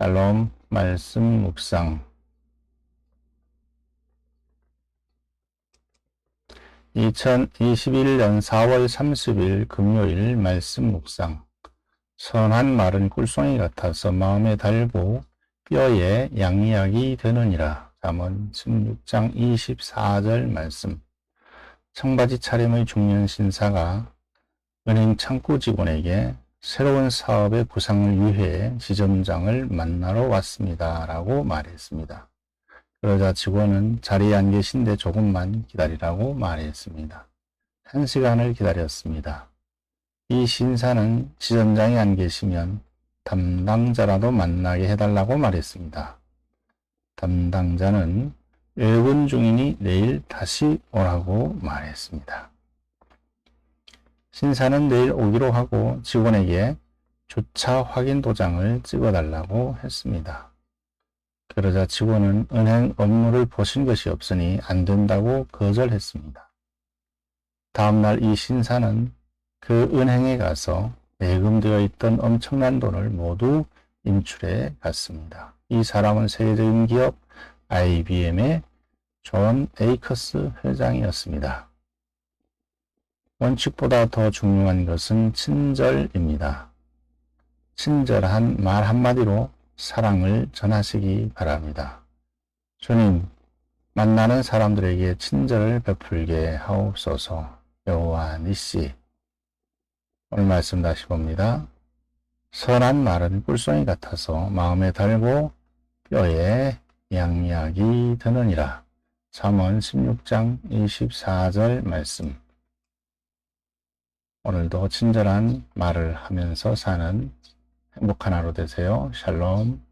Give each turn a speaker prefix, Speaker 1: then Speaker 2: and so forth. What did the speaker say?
Speaker 1: 샬롬 말씀 묵상. 2021년 4월 30일 금요일 말씀 묵상. 선한 말은 꿀송이 같아서 마음에 달고 뼈에 양약이 되느니라. 잠언 16장 24절 말씀. 청바지 차림의 중년 신사가 은행 창구 직원에게 새로운 사업의 구상을 위해 지점장을 만나러 왔습니다. 라고 말했습니다. 그러자 직원은 자리에 안 계신데 조금만 기다리라고 말했습니다. 한 시간을 기다렸습니다. 이 신사는 지점장이 안 계시면 담당자라도 만나게 해달라고 말했습니다. 담당자는 외근 중이니 내일 다시 오라고 말했습니다. 신사는 내일 오기로 하고 직원에게 주차 확인 도장을 찍어달라고 했습니다. 그러자 직원은 은행 업무를 보신 것이 없으니 안 된다고 거절했습니다. 다음날 이 신사는 그 은행에 가서 예금되어 있던 엄청난 돈을 모두 인출해 갔습니다. 이 사람은 세계적인 기업 IBM의 존 에이커스 회장이었습니다. 원칙보다 더 중요한 것은 친절입니다. 친절한 말 한마디로 사랑을 전하시기 바랍니다. 주님, 만나는 사람들에게 친절을 베풀게 하옵소서. 여호와 니시. 오늘 말씀 다시 봅니다. 선한 말은 꿀송이 같아서 마음에 달고 뼈에 양약이 드느니라. 잠언 16장 24절 말씀. 오늘도 친절한 말을 하면서 사는 행복한 하루 되세요. 샬롬.